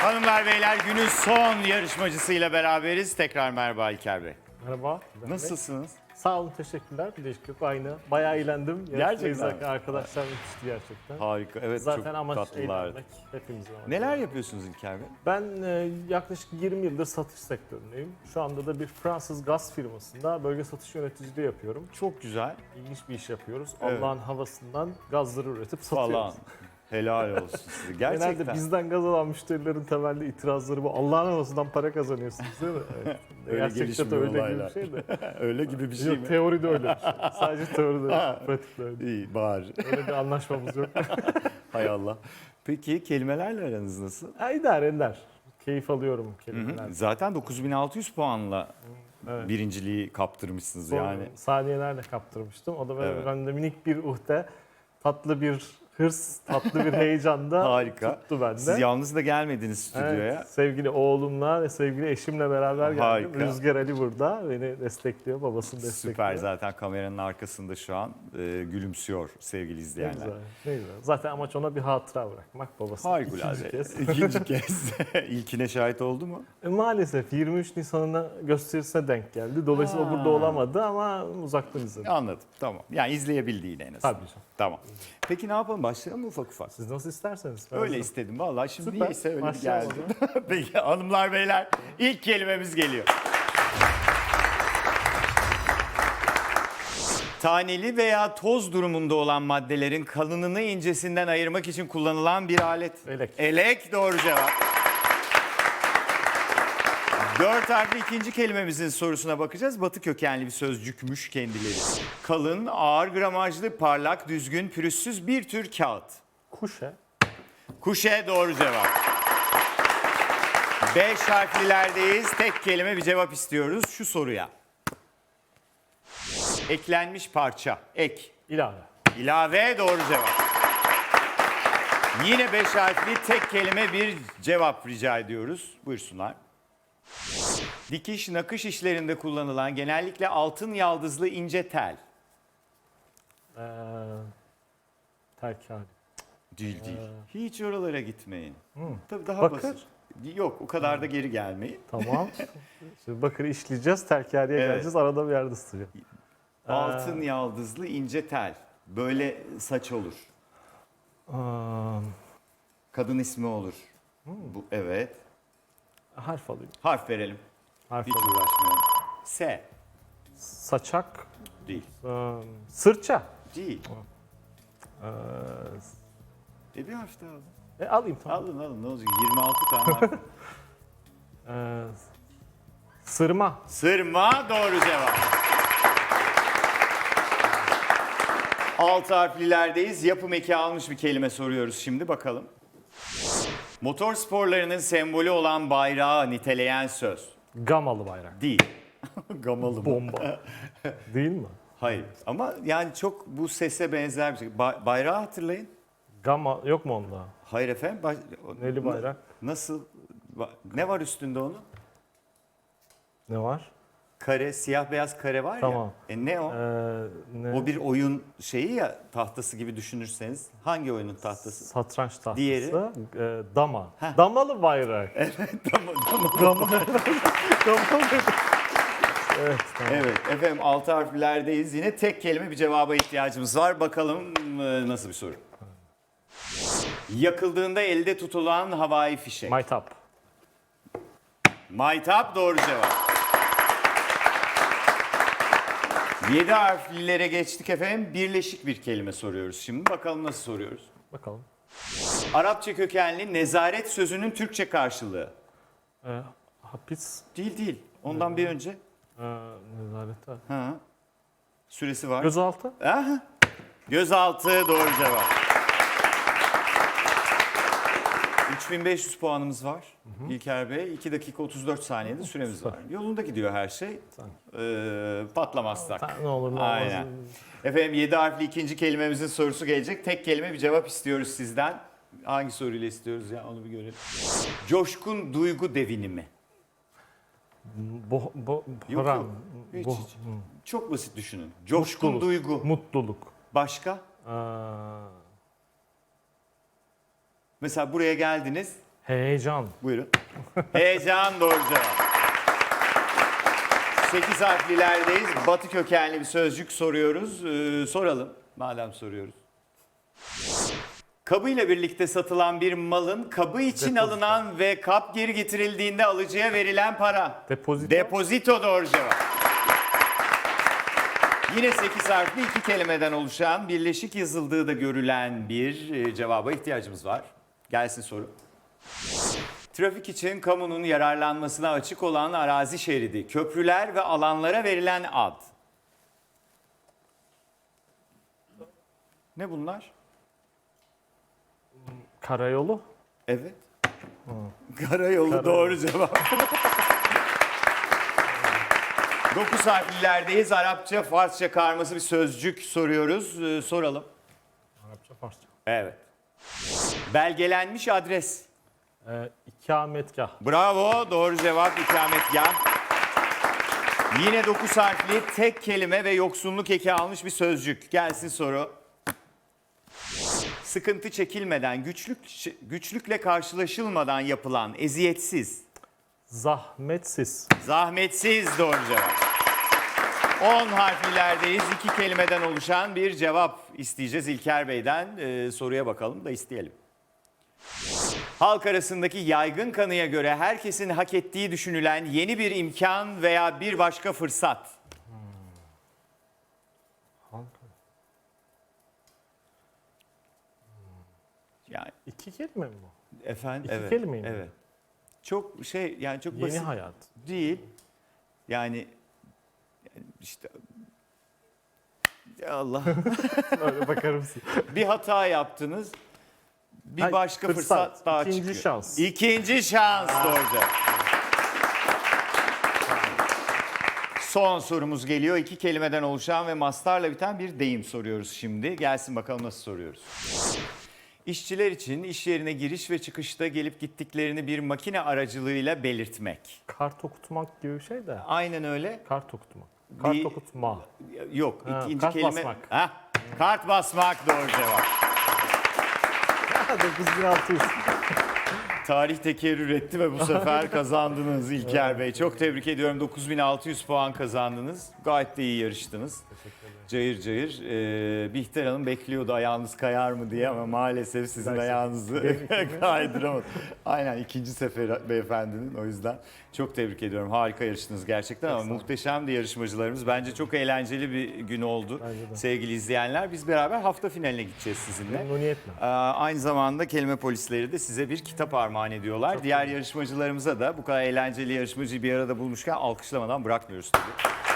Hanımlar beyler günün son yarışmacısıyla beraberiz. Tekrar merhaba İlker Bey. Merhaba. Nasılsınız? Sağ olun, teşekkürler. Bir değişiklik yok, aynı. Bayağı eğlendim. Gerçekten? Arkadaşlar müthişti gerçekten. Harika. Evet Zaten çok amaç tatlılardı. eğlenmek. Hepimizin amacı. Neler yapıyorsunuz İlker Bey? Ben e, yaklaşık 20 yıldır satış sektöründeyim. Şu anda da bir Fransız gaz firmasında bölge satış yöneticiliği yapıyorum. Çok güzel İlginç bir iş yapıyoruz. Evet. Allah'ın havasından gazları üretip satıyoruz. falan. Helal olsun size. Gerçekten. Genelde bizden gaz alan müşterilerin temelli itirazları bu. Allah'ın havasından para kazanıyorsunuz değil mi? Evet. Öyle Gerçekten de öyle gibi olaylar. bir şey de. Öyle gibi bir şey Yok, mi? teoride öyle bir şey. Sadece teoride öyle. Pratikte öyle. İyi bari. Öyle bir anlaşmamız yok. Hay Allah. Peki kelimelerle aranız nasıl? Ha, idare eder. Keyif alıyorum Hı hı. kelimelerden. Zaten 9600 puanla Evet. birinciliği kaptırmışsınız Son yani. saniyelerle kaptırmıştım. O da böyle Evet. minik bir uhde, tatlı bir hırs, tatlı bir heyecan da Harika. tuttu bende. Siz yalnız da gelmediniz stüdyoya. Evet, sevgili oğlumla ve sevgili eşimle beraber geldim. Harika. Rüzgar Ali burada. Beni destekliyor, babasını destekliyor. Süper zaten kameranın arkasında şu an e, gülümsüyor sevgili Ne izleyenler. güzel, ne güzel. Zaten amaç ona bir hatıra bırakmak babasına. Harikulade. İkinci kez. İkinci kez. İlkine şahit oldu mu? E, Maalesef 23 Nisan'ına gösterisine denk geldi. Dolayısıyla Ha. o burada olamadı ama uzaktan izledi. Anladım. Tamam. Yani izleyebildiğin en azından. Tabii. Tamam. Peki ne yapalım? Başlayalım ufak ufak? Siz nasıl isterseniz. Öyle hazırım. istedim. Vallahi şimdi Süper. niyeyse öyle geldi. Peki hanımlar beyler ilk kelimemiz geliyor. Taneli veya toz durumunda olan maddelerin kalınını incesinden ayırmak için kullanılan bir alet. Elek. Elek doğru cevap. Dört harfli ikinci kelimemizin sorusuna bakacağız. Batı kökenli bir sözcükmüş kendileri. Kalın, ağır gramajlı, parlak, düzgün, pürüzsüz bir tür kağıt. Kuşe. Kuşe doğru cevap. Beş harflilerdeyiz. Tek kelime bir cevap istiyoruz şu soruya. Eklenmiş parça. Ek. ilave. İlave doğru cevap. Yine beş harfli tek kelime bir cevap rica ediyoruz. Buyursunlar. Dikiş, nakış işlerinde kullanılan genellikle altın yaldızlı ince tel. Ee, terkari. Değil değil. Hiç oralara gitmeyin. Tabii daha Bakır. basit. Yok o kadar da geri gelmeyin. Tamam. Şimdi bakır işleyeceğiz, terkariye Evet. geleceğiz. Arada bir yerde ısıtacağım. Altın yaldızlı ince tel. Böyle saç olur. Aa, Kadın ismi olur. Bu evet. Harf alayım. Harf verelim. Harf Hiç alayım. uğraşmayalım. S. Saçak. Değil. Ee, sırça. Değil. Ee, E bir harf daha alın. e, alayım tamam. Alın alın ne olacak? 26 tane harf. Ee, sırma. Sırma doğru cevap. Altı harflilerdeyiz. Yapım eki almış bir kelime soruyoruz şimdi bakalım. Motor sporlarının sembolü olan bayrağı niteleyen söz. Gamalı bayrak. Değil. Gamalı mı? Bomba. Değil mi? Hayır. Ama yani çok bu sese benzer bir şey. Ba- bayrağı hatırlayın. Gama yok mu onda? Hayır efendim. Baş- Neli bayrak? Nasıl? Ne var üstünde onun? Ne var? Kare, siyah beyaz kare var Tamam. ya. E ne o? Ee, ne? O bir oyun şeyi ya tahtası gibi düşünürseniz. Hangi oyunun tahtası? Satranç tahtası. Diğeri? Ee, dama. Heh. Damalı bayrak. tamam, tamam. Damalı. Damalı. evet tamam. Evet efendim altı harflerdeyiz. Yine tek kelime bir cevaba ihtiyacımız var. Bakalım e, nasıl bir soru. Yakıldığında elde tutulan havai fişek. Maytap. Maytap doğru cevap. Yedi harflilere geçtik efendim. Birleşik bir kelime soruyoruz şimdi. Bakalım nasıl soruyoruz. Bakalım. Arapça kökenli nezaret sözünün Türkçe karşılığı. Ee, hapis. Değil değil. Ondan bir önce. Ee, nezarete. Ha. Süresi var. Gözaltı. Aha. Gözaltı doğru cevap. 3500 puanımız var İlker Bey. 2 dakika 34 saniyede süremiz var. Yolunda gidiyor her şey. Ee, patlamazsak. Ne olur ne olmaz. Aynen. Efendim 7 harfli ikinci kelimemizin sorusu gelecek. Tek kelime bir cevap istiyoruz sizden. Hangi soruyla istiyoruz ya onu bir görelim. Coşkun duygu devinimi. Bo, bo, Yok, yok. Hiç, Bo- hiç. Çok basit düşünün. Coşkun Mutluluk. duygu. Mutluluk. Başka? Aa, Mesela buraya geldiniz. Heyecan. Buyurun. Heyecan doğru cevap. 8 harflilerdeyiz. Batı kökenli bir sözcük soruyoruz. Ee, soralım madem soruyoruz. Kabıyla birlikte satılan bir malın kabı için Depozito. alınan ve kap geri getirildiğinde alıcıya verilen para. Depozito. Depozito doğru cevap. Yine 8 harfli iki kelimeden oluşan birleşik yazıldığı da görülen bir e, cevaba ihtiyacımız var. Gelsin soru. Trafik için kamunun yararlanmasına açık olan arazi şeridi, köprüler ve alanlara verilen ad. Ne bunlar? Karayolu. Evet. Karayolu doğru cevap. 9 harflilerdeyiz. Arapça, Farsça karması bir sözcük soruyoruz. Ee, soralım. Arapça, Farsça. Evet. Belgelenmiş adres. Ee, ikametgah. Bravo. Doğru cevap ikametgah. Yine 9 harfli tek kelime ve yoksunluk eki almış bir sözcük. Gelsin soru. Sıkıntı çekilmeden, güçlük güçlükle karşılaşılmadan yapılan eziyetsiz, Zahmetsiz. Zahmetsiz doğru cevap. 10 harflilerdeyiz. İki kelimeden oluşan bir cevap isteyeceğiz İlker Bey'den. Ee, soruya bakalım da isteyelim. Halk arasındaki yaygın kanıya göre herkesin hak ettiği düşünülen yeni bir imkan veya bir başka fırsat. Yani İki kelime mi bu? efendim İki evet. kelime mi? Evet. Çok şey yani çok Yeni basit hayat. değil. Yani işte Ya Allah Öyle bakar mısın? bir hata yaptınız. Bir Ay, başka fırsat, fırsat, daha ikinci çıkıyor. şans. İkinci şans doğru cevap. Son sorumuz geliyor. İki kelimeden oluşan ve mastarla biten bir deyim soruyoruz şimdi. Gelsin bakalım nasıl soruyoruz. İşçiler için iş yerine giriş ve çıkışta gelip gittiklerini bir makine aracılığıyla belirtmek. Kart okutmak gibi bir şey de. Aynen öyle. Kart okutmak. Kart Bir- okutma. Yok, Ha, ikinci kart kelime. basmak. Hah, kart basmak doğru cevap. 9600. Tarih tekerrür etti ve bu sefer kazandınız İlker Bey. Çok tebrik ediyorum. 9600 puan kazandınız. Gayet de iyi yarıştınız. Cayır cayır. Ee, Bihter Hanım bekliyordu ayağınız kayar mı diye ama maalesef sizin ayağınızı kaydıramadı. Aynen ikinci sefer beyefendinin o yüzden çok tebrik ediyorum. Harika yarıştınız gerçekten ama muhteşemdi yarışmacılarımız. Bence çok eğlenceli bir gün oldu Bence de. sevgili izleyenler. Biz beraber hafta finaline gideceğiz sizinle. Memnuniyetle. Ee, Aynı zamanda kelime polisleri de size bir kitap armağan ediyorlar. Diğer yarışmacılarımıza da bu kadar eğlenceli yarışmacıyı bir arada bulmuşken alkışlamadan bırakmıyoruz tabii.